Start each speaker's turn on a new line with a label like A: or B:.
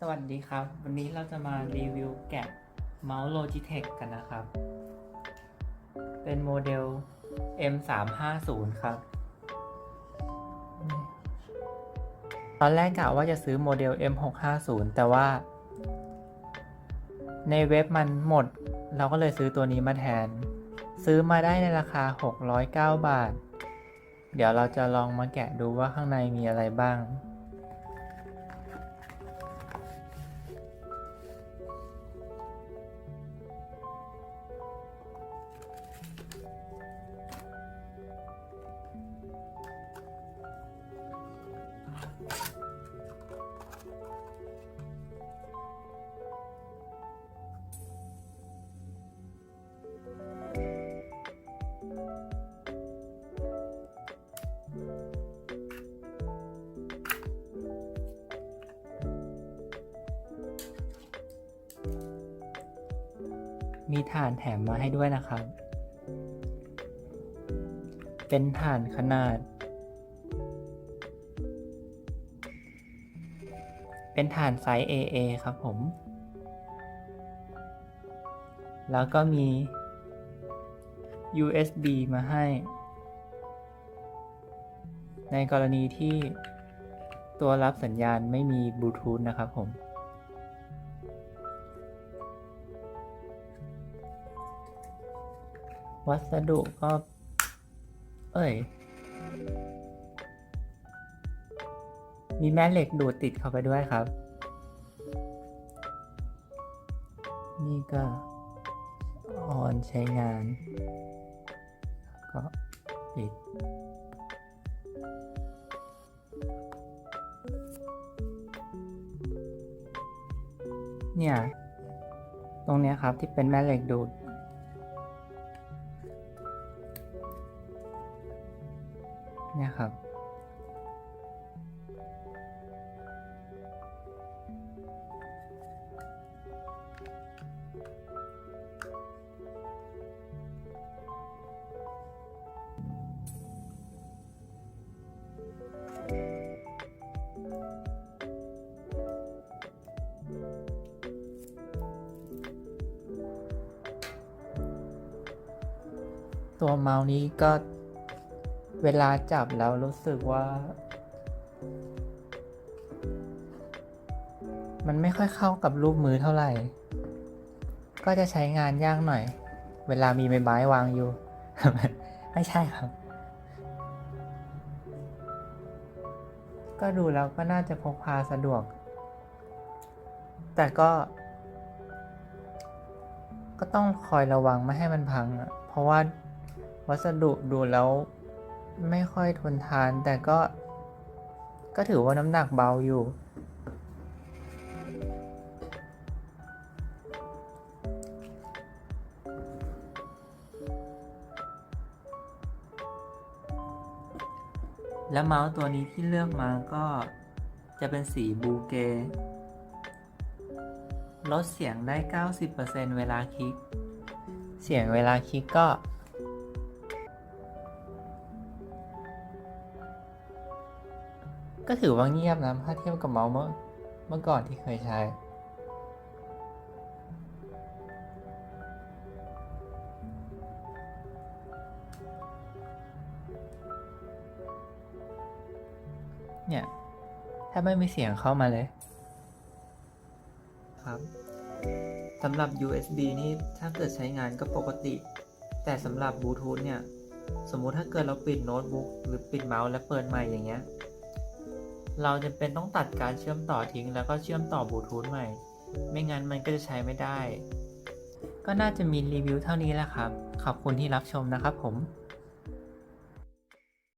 A: สวัสดีครับ วันนี้เราจะมารีวิวแกะเมาส์ Logitech กันนะครับ เป็นโมเดล M350 ครับ ตอนแรกกะว่าจะซื้อโมเดล M650 แต่ว่า ในเว็บมันหมด เราก็เลยซื้อตัวนี้มาแทน ซื้อมาได้ในราคา 609 บาท เดี๋ยวเราจะลองมาแกะดูว่าข้างในมีอะไรบ้าง มีถ่านแถมมาให้ด้วยนะครับ เป็นถ่านขนาด เป็นถ่านไซส์ AA ครับผม แล้วก็มี USB มาให้ ในกรณีที่ตัวรับสัญญาณไม่มีบลูทูธนะครับผม วัสดุก็ เอ้ย มีแม่เหล็กดูดติดเข้าไปด้วยครับ นี่ก็ออนใช้งาน ก็ปิด เนี่ย ตรงนี้ครับที่เป็นแม่เหล็กดูดเนี่ยครับ ตัวเมาส์นี้ก็เวลาจับแล้วรู้สึกว่า มันไม่ค่อยเข้ากับรูปมือเท่าไหร่ ก็จะใช้งานยากหน่อย เวลามีใบไม้วางอยู่ ไม่ใช่ครับ ก็ดูแล้วก็น่าจะพกพาสะดวก แต่ก็ ก็ต้องคอยระวังไม่ให้มันพังอะเพราะว่า วัสดุดูแล้วไม่ค่อยทนทาน แต่ก็ ก็ถือว่าน้ำหนักเบาอยู่ และเมาส์ตัวนี้ที่เลือกมาก็จะเป็นสีบูเก ลดเสียงได้ 90%เวลาคลิก เสียงเวลาคลิกก็ ก็ถือว่าเงียบนะถ้าเทียบกับเมาส์เมื่อเมื่อก่อนที่เคยใช้ เนี่ยแทบไม่มีเสียงเข้ามาเลย ครับสำหรับ USB นี่ถ้าเกิดใช้งานก็ปกติ แต่สำหรับบลูทูธเนี่ย สมมุติถ้าเกิดเราปิดโน้ตบุ๊กหรือปิดเมาส์และเปิดใหม่อย่างเงี้ย เราจะเป็นต้องตัดการเชื่อมต่อทิ้งแล้วก็เชื่อมต่อบลูทูธใหม่ ไม่งั้นมันก็จะใช้ไม่ได้ ก็น่าจะมีรีวิวเท่านี้แหละครับ ขอบคุณที่รับชมนะครับผม